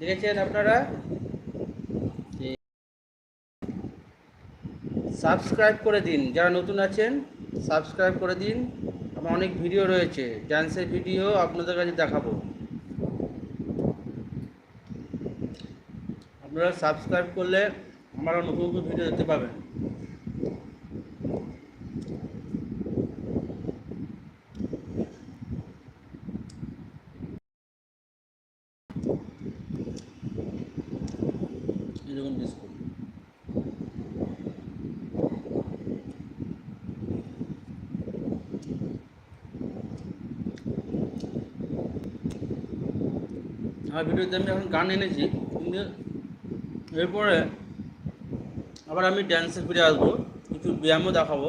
দেখেছেন আপনারা? সাবস্ক্রাইব করে দিন, যারা নতুন আছেন, সাবস্ক্রাইব করে দিন। আমার অনেক ভিডিও রয়েছে ডান্সের ভিডিও আপনাদের কাছে দেখাবো। আপনারা সাবস্ক্রাইব করলে আমারও নতুন নতুন ভিডিও দেখতে পাবেন। এই মিস বিস্কুট আমার ভিডিওতে আমি এখন গান এনেছি। কিন্তু এরপরে আবার আমি ড্যান্সে ফিরে আসব। কিছু ব্যায়ামও দেখাবো।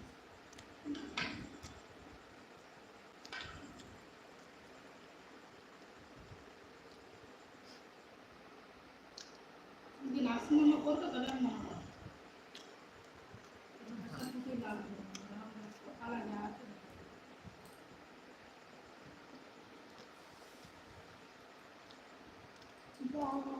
যদি করতো তাহলে আমি মনে করো লাগবে আলাদা আছে বাবা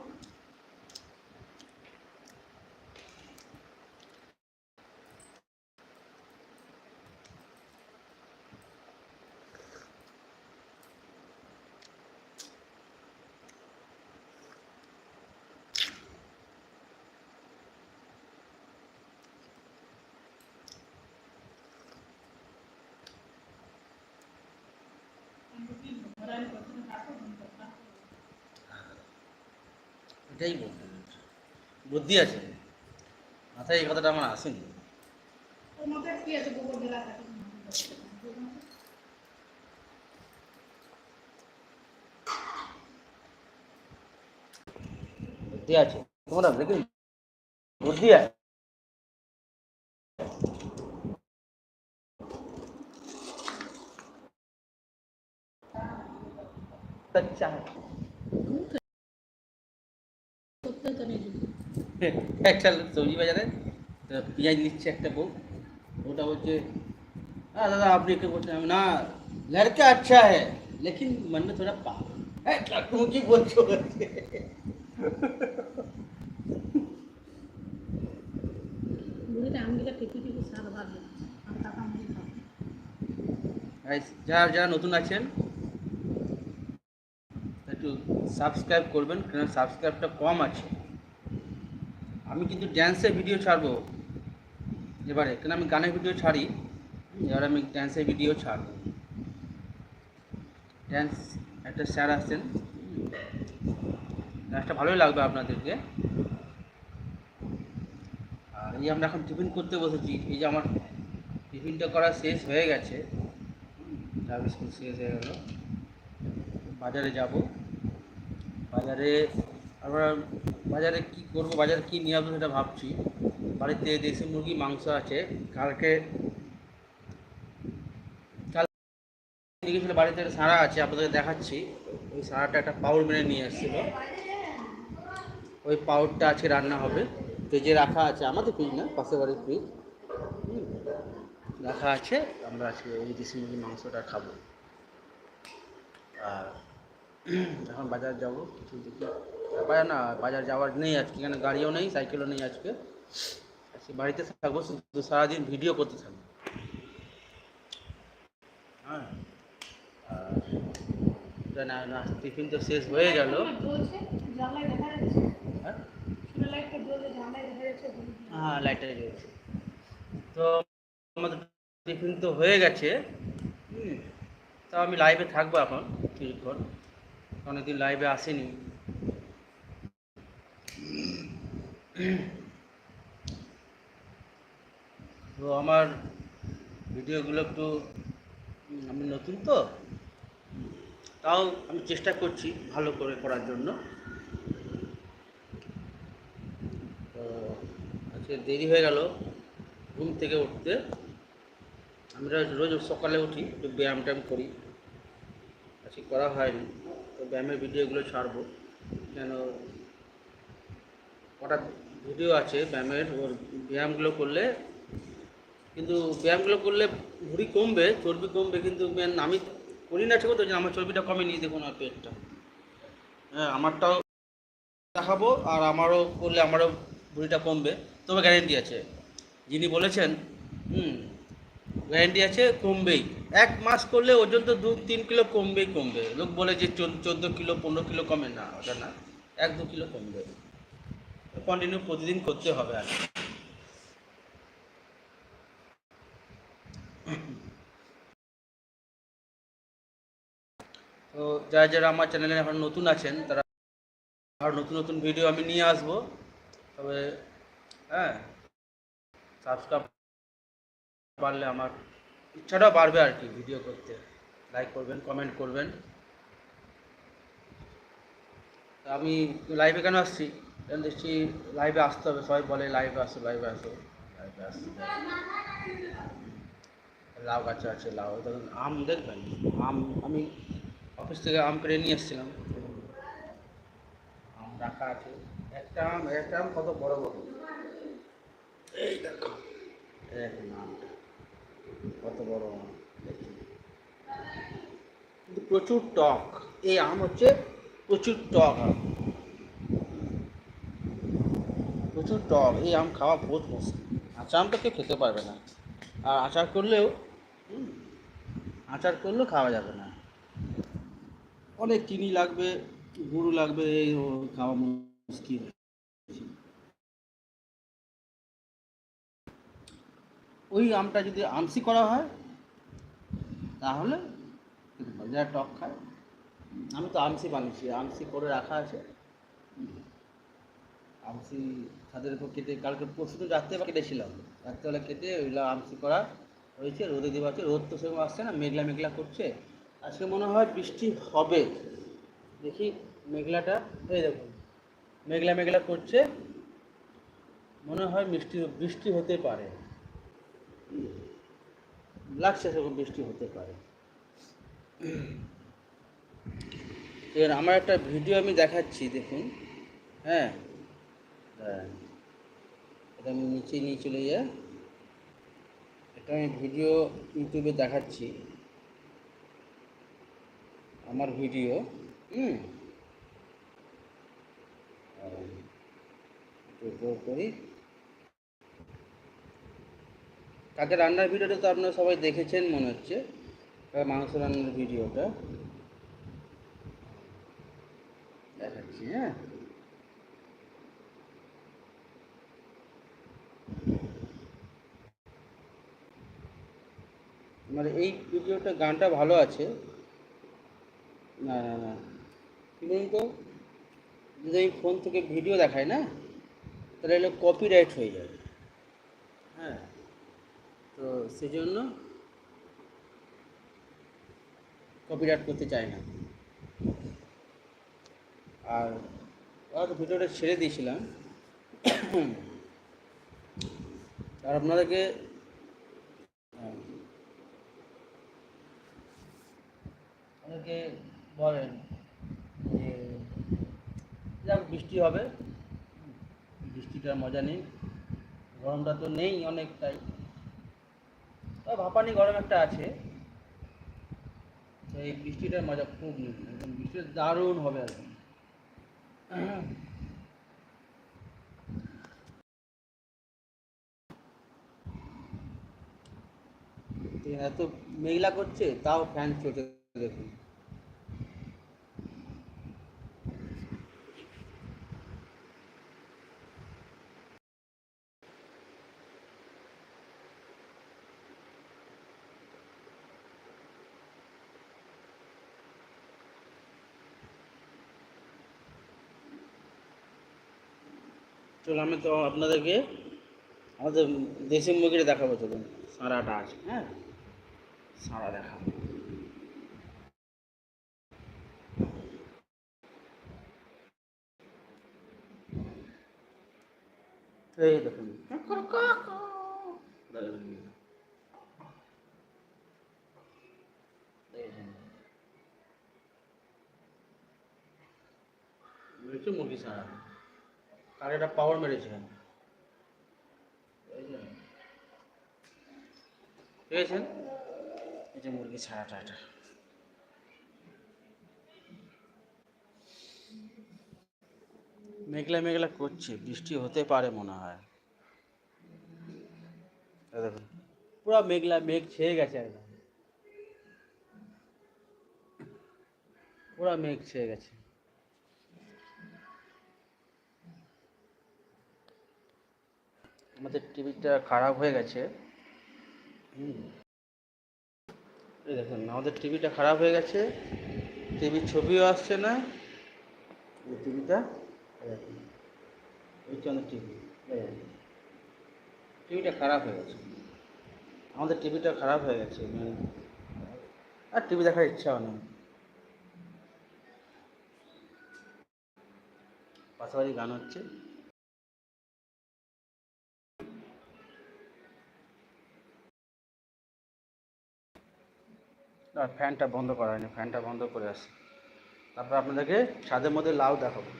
এটাই বলতে চাইছি। বুদ্ধি আছে মাথায় এই কথাটা আমার আসেনি ওর মাথায় কি আছে গোবর বেলা থাকে বুদ্ধি আছে তোমরা দেখি বুদ্ধি আছে अच्छा है একটা সবজি বাজারে পেঁয়াজ নিচ্ছে একটা বউ। ওটা বলছে হ্যাঁ দাদা আপনি কে বলছেন না লড়কা আচ্ছা হ্যাঁ লেকিন মন মে থোড়া পা হ্যাঁ তুমি কি বলছো? যারা যারা নতুন আছেন একটু সাবস্ক্রাইব করবেন কারণ সাবস্ক্রাইবটা কম আছে। আমি কিন্তু ড্যান্সের ভিডিও ছাড়বো। এবারে, কেন আমি গানের ভিডিও ছাড়ি? এবার আমি ড্যান্সের ভিডিও ছাড়ব। ড্যান্স একটা স্যার আসছেন ডান্সটা ভালোই লাগবে আপনাদেরকে। আর এই আমরা এখন টিফিন করতে বসেছি। এই যে আমার টিফিনটা করা শেষ হয়ে গেছে। শেষ হয়ে গেল। বাজারে যাব। বাজারে আমরা বাজারে কি করব, বাজারে কি নিয়ে আসব সেটা ভাবছি। বাড়িতে দেশি মুরগি মাংস আছে, কালকে কাল নিয়ে গেছিল বাড়িতে সারা আছে আপনাদের দেখাচ্ছি। ওই সারাটা একটা পাউড মেরে নিয়ে এসেছিল। ওই পাউডটা আজকে রান্না হবে। ফ্রিজে রাখা আছে, আমাদের ফ্রিজ না, পাশের বাড়ির ফ্রিজ রাখা আছে, আমরা আজকে ওই দেশি মুরগির মাংসটা খাব। আর এখন বাজার যাব কিছু দেখি। বাজার না বাজার যাওয়ার নেই আজকে এখানে গাড়িও নেই সাইকেলও নেই আজকে। আজকে বাড়িতে থাকব শুধু সারাদিন ভিডিও করতে থাকব। হ্যাঁ। না টিফিন তো শেষ হয়ে গেল। যাচ্ছে। হ্যাঁ? লাইটটা জ্বলছে হ্যাঁ তো আমাদের টিফিন তো হয়ে গেছে। তো আমি লাইভে থাকব এখন কিছুক্ষণ। অনেকদিন লাইভে আসেনি। তো আমার ভিডিওগুলো একটু আমি নতুন তো, তাও আমি চেষ্টা করছি ভালো করে করার জন্য। তো আজকে দেরি হয়ে গেল ঘুম থেকে উঠতে। আমরা রোজ সকালে উঠি, একটু ব্যায়াম ট্যায়াম করি। আজকে করা হয়নি। তো ব্যায়ামের ভিডিওগুলো ছাড়বো। কেন? কটা ভিডিও আছে ব্যায়ামের ওর ব্যায়ামগুলো করলে, কিন্তু ব্যায়ামগুলো করলে ভুঁড়ি কমবে, চর্বি কমবে, কিন্তু আমি করি না ঠিক তো আমার চর্বিটা কমেনি, দেখুন আর পেটটা। হ্যাঁ আমারটাও দেখাবো, আর আমারও করলে আমারও ভুঁড়িটা কমবে। তবে গ্যারেন্টি আছে। যিনি বলেছেন, হুম গ্যারেন্টি আছে কমবেই। এক মাস করলে ওজন তো দু, তিন কিলো কমবেই কমবে। লোক বলে যে চোদ্দ কিলো, পনেরো কিলো কমে না, ওটা না। এক, দু কিলো কমবে। কন্টিনিউ প্রতিদিন করতে হবে আর তো যারা যারা আমার চ্যানেলে এখন নতুন আছেন, তারা আর নতুন নতুন ভিডিও আমি নিয়ে আসব। তবে হ্যাঁ সাবস্ক্রাইব পারলে আমার ইচ্ছাটাও বাড়বে আর কি ভিডিও করতে। লাইক করবেন কমেন্ট করবেন। আমি লাইভে কেন আসছি? দেখছি লাইভে আসতে হবে, সবাই বলে লাইভে আসো লাইভে আসো। লাইভে আসতে লাউ গাছ আছে, লাউ। দেখুন আম দেখবেন? আম, আমি অফিস থেকে আম পেড়ে নিয়ে এসেছিলাম। আম রাখা আছে। একটা আম একটা আম কত বড় বড়? এই দেখো। এই আমটা কত বড় আম। প্রচুর টক। এই আম হচ্ছে প্রচুর টক। আম প্রচুর টক। এই আম খাওয়া বহুত মুশকিল। আচার আম তো কেউ খেতে পারবে না। আর আচার করলেও আচার করলেও খাওয়া যাবে না। অনেক চিনি লাগবে, গুঁড়ো লাগবে, এই খাওয়া মুশকিল। ওই আমটা যদি আমসি করা হয়, তাহলে। যারা টক খায়। আমি তো আমসি বানিয়েছি, আমসি করে রাখা আছে। আমসি ছাদের উপর কেটে, কালকে পরশু দিন রাত্রে বা কেটেছিলাম। রাত্রেবেলা কেটে ওইগুলো আমসি করা হয়েছে, রোদে দেওয়া আছে। রোদ তো সেরকম আসছে না, মেঘলা মেঘলা করছে। আজকে মনে হয় বৃষ্টি হবে। দেখি মেঘলাটা, এই দেখুন, মেঘলা মেঘলা করছে। মনে হয় বৃষ্টি বৃষ্টি হতে পারে। লাগছে সেরকম বৃষ্টি হতে পারে। এবার আমার একটা ভিডিও আমি দেখাচ্ছি, দেখুন। হ্যাঁ। হ্যাঁ। এটা আমি নিচে নিয়ে চলে যাই। এটা আমি ভিডিও ইউটিউবে দেখাচ্ছি। আমার ভিডিও। হুম। করি। কাকে রান্নার ভিডিওটা তো আপনারা সবাই দেখেছেন মনে হচ্ছে। মাংস রান্নার ভিডিওটা দেখাচ্ছি হ্যাঁ। মানে এই ভিডিওটা গানটা ভালো আছে। না না না। কি বলুন তো? যদি আমি ফোন থেকে ভিডিও দেখাই না, তাহলে কপিরাইট হয়ে যাবে। হ্যাঁ। তো সেজন্য কপিরাইট করতে চায় না। আর আর ভিডিওটা ছেড়ে দিয়েছিলাম। আর আপনাদেরকে অনেকে বলেন যে যাক, বৃষ্টি হবে। বৃষ্টিটার মজা নেই। গরমটা তো নেই অনেকটাই। ভাপানি গরম একটা আছে। এই বৃষ্টিটার মজা খুব একদম বৃষ্টিটা দারুণ হবে একদম এত মেঘলা করছে, তাও ফ্যান চলছে দেখুন। চলো আমি তো আপনাদেরকে আমাদের দেশি মুরগিটা দেখাবো চলুন। সারাটা আছে হ্যাঁ? সারা দেখাবো। এই দেখুন। মেরেছে মুরগি সারা। আর এটা পাওয়ার মেরেছে পেয়েছেন এই যে। মুরগি ছাড়াটা এটা। মেঘলা মেঘলা করছে, বৃষ্টি হতে পারে মনে হয়। দেখুন, পুরো মেঘলা মেঘ ছেয়ে গেছে একদম। পুরো মেঘ ছেয়ে গেছে। আমাদের টিভিটা খারাপ হয়ে গেছে। এই দেখুন, আমাদের টিভিটা খারাপ হয়ে গেছে। টিভির ছবিও আসছে না। টিভিটা, এই আমাদের টিভি টিভিটা খারাপ হয়ে গেছে। আমাদের টিভিটা খারাপ হয়ে গেছে মানে আর টিভি দেখার ইচ্ছাও নেই পাশাপাশি গান হচ্ছে। না, ফ্যানটা বন্ধ করা হয়নি, ফ্যানটা বন্ধ করে আসি তারপর আপনাদেরকে ছাদের মধ্যে লাউ দেখাবো।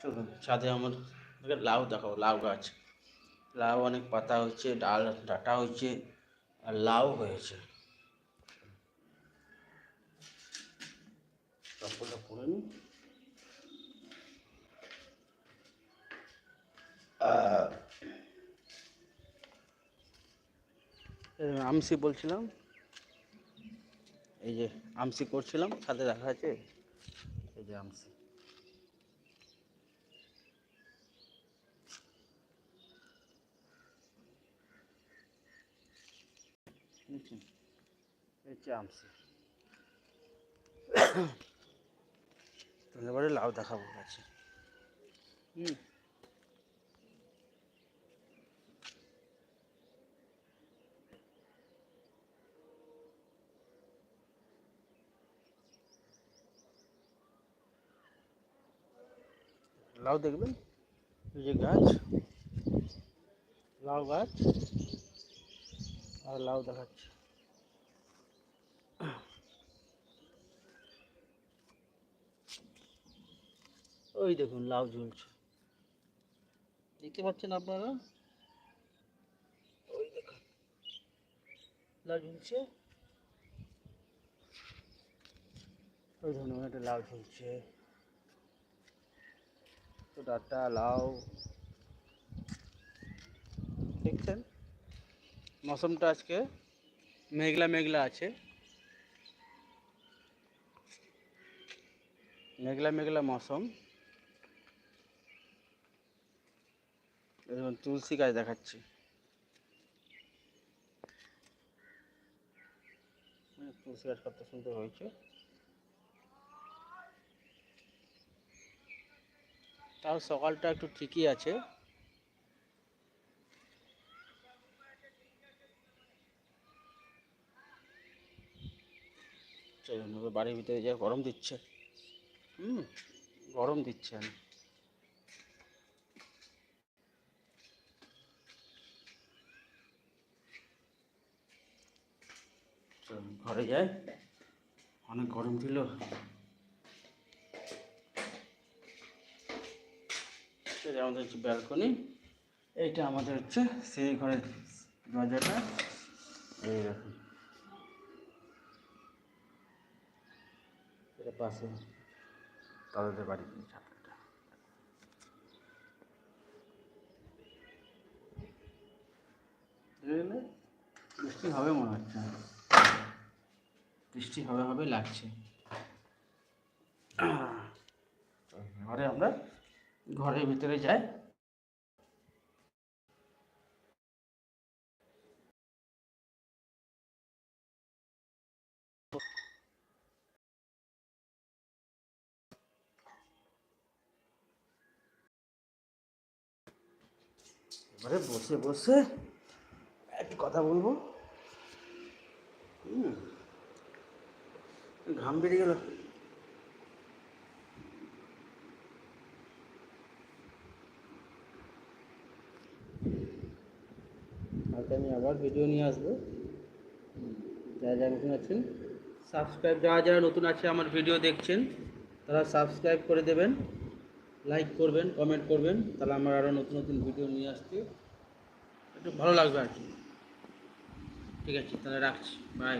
চলুন, ছাদে আমার লাউ দেখাবো, লাউ গাছ। লাউ অনেক পাতা হচ্ছে ডাল, ডাটা হচ্ছে আর লাউ হয়েছে। চপ্পলটা পরে নিই এই আমসি বলছিলাম। এই যে আমসি করছিলাম, সাথে দেখা আছে? এই যে আমসি। আমসি। এবারে লাউ দেখাবো, গাছে। হুম। লাউ দেখবেন? এই যে গাছ, লাউ গাছ, আর লাউ দেখাচ্ছে। ওই দেখুন, লাউ ঝুলছে। দেখতে পাচ্ছেন আপনারা? ওই দেখুন, লাউ ঝুলছে। ওই ধরুন, একটা লাউ ঝুলছে। তো ডাটা লাউ দেখছেন মৌসুমটা আজকে মেঘলা মেঘলা আছে মেঘলা মেঘলা মৌসুম দেখুন তুলসী গাছ দেখাচ্ছি হুম, তুলসী গাছ কত সুন্দর হয়েছে তাও সকালটা একটু ঠিকই আছে। এবার বাড়ির ভিতরে যা গরম দিচ্ছে। হুম, গরম দিচ্ছে ঘরে যাই। অনেক গরম ছিল। এটা আমাদের হচ্ছে ব্যালকনি, এইটা আমাদের হচ্ছে সেই ঘরের দরজাটা। এই দেখুন। এটা পাশে তাদের ছাদটা। বুঝলে? বৃষ্টি হবে মনে হচ্ছে। বৃষ্টি হবে হবে লাগছে। ঘরে আমরা ঘরের ভিতরে যায়। এবারে বসে বসে একটু কথা বলব। ঘাম বেরিয়ে গেল। আমি আবার ভিডিও নিয়ে আসব। যারা যারা নতুন আছেন সাবস্ক্রাইব যারা যারা নতুন আছে আমার ভিডিও দেখছেন, তারা সাবস্ক্রাইব করে দেবেন লাইক করবেন কমেন্ট করবেন, তাহলে আমার আরও নতুন নতুন ভিডিও নিয়ে আসতে একটু ভালো লাগবে আর কি। ঠিক আছে, তাহলে রাখছি বাই